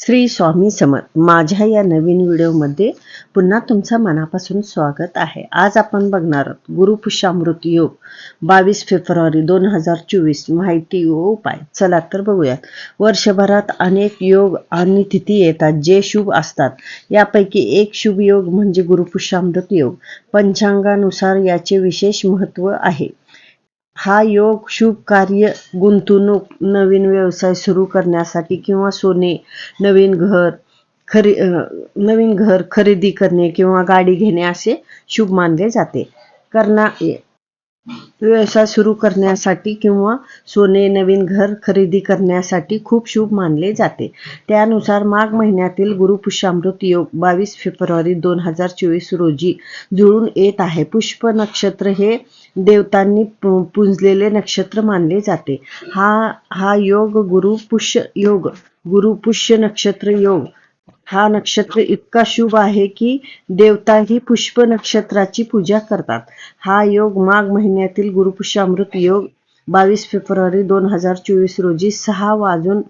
श्री स्वामी समर्थ. माझ्या या नवीन व्हिडिओमध्ये पुन्हा तुमचं मनापासून स्वागत आहे. आज आपण बघणार आहोत गुरुपुष्यामृत योग बावीस फेब्रुवारी दोन हजार चोवीस. माहिती व उपाय. चला तर बघूयात. वर्षभरात अनेक योग आणि तिथी येतात जे शुभ असतात. यापैकी एक शुभ योग म्हणजे गुरुपुष्यामृत योग. पंचांगानुसार याचे विशेष महत्त्व आहे. हा योग शुभ कार्य गुंतवणूक नवीन व्यवसाय सुरू करण्यासाठी किंवा सोने नवीन घर खरी नवीन घर खरेदी करणे किंवा गाडी घेणे असे शुभ मानले जाते. करणा व्यवसाय सुरू करण्यासाठी किंवा सोने नवीन घर खरेदी करण्यासाठी खूप शुभ मानले जाते. त्यानुसार माघ महिन्यातील गुरुपुष्यामृत योग बावीस फेब्रुवारी दोन हजार चोवीस रोजी जुळून येत आहे. पुष्प नक्षत्र हे देवतांनी पुंजलेले नक्षत्र मानले जाते. हा हा योग गुरुपुष्य योग गुरुपुष्य नक्षत्र योग हा नक्षत्र इतका शुभ आहे की देवताही पुष्प नक्षत्राची पूजा करतात. हा योग माघ महिन्यातील गुरुपुष्यामृत योग बावीस फेब्रुवारी दोन हजार चोवीस रोजी सहा वाजून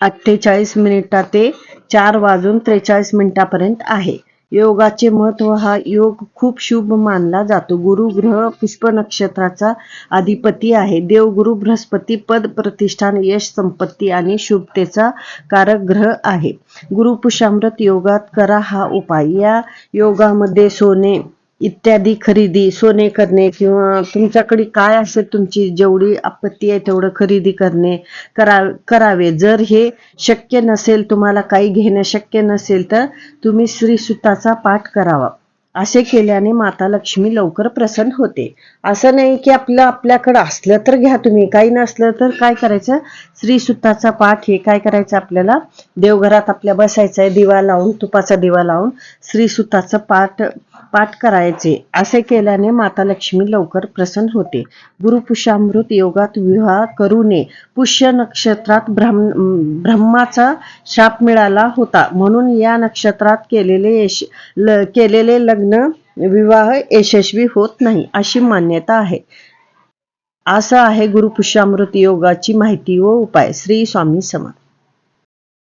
अठ्ठेचाळीस मिनिटा ते चार वाजून त्रेचाळीस मिनिटापर्यंत आहे. योगाचे महत्त्व हा योग खूप शुभ मानला जातो. गुरु ग्रह पुष्प नक्षत्राचा अधिपती आहे. देवगुरु बृहस्पती पद प्रतिष्ठान यश संपत्ती आणि शुभतेचा कारक ग्रह आहे. गुरुपुषामृत योगात करा हा उपाय. या योगामध्ये सोने इत्यादी खरेदी सोने करणे किंवा तुमच्याकडे काय असेल तुमची जेवढी आपत्ती आहे तेवढं खरेदी करणे करा करावे. जर हे शक्य नसेल तुम्हाला काही घेणं शक्य नसेल तर तुम्ही श्रीसुताचा पाठ करावा. असे केल्याने माता लक्ष्मी लवकर प्रसन्न होते. असं नाही की आपलं आपल्याकडं असलं तर घ्या तुम्ही. काही नसलं तर काय करायचं? श्रीसुताचा पाठ हे काय करायचं आपल्याला? देवघरात आपल्या बसायचं आहे दिवा लावून तुपाचा दिवा लावून. श्रीसुताचं पाठ पाठ करायचे. असे केल्याने माता लक्ष्मी लवकर प्रसन्न होते. गुरुपुष्यामृत योगात विवाह करू नये. पुष्य नक्षत्रात ब्रह्म ब्रह्माचा शाप मिळाला होता. म्हणून या नक्षत्रात केलेले यश ल, केलेले लग्न विवाह यशस्वी होत नाही अशी मान्यता आहे. असं आहे गुरुपुष्यामृत योगाची माहिती व उपाय. श्री स्वामी समर्थ.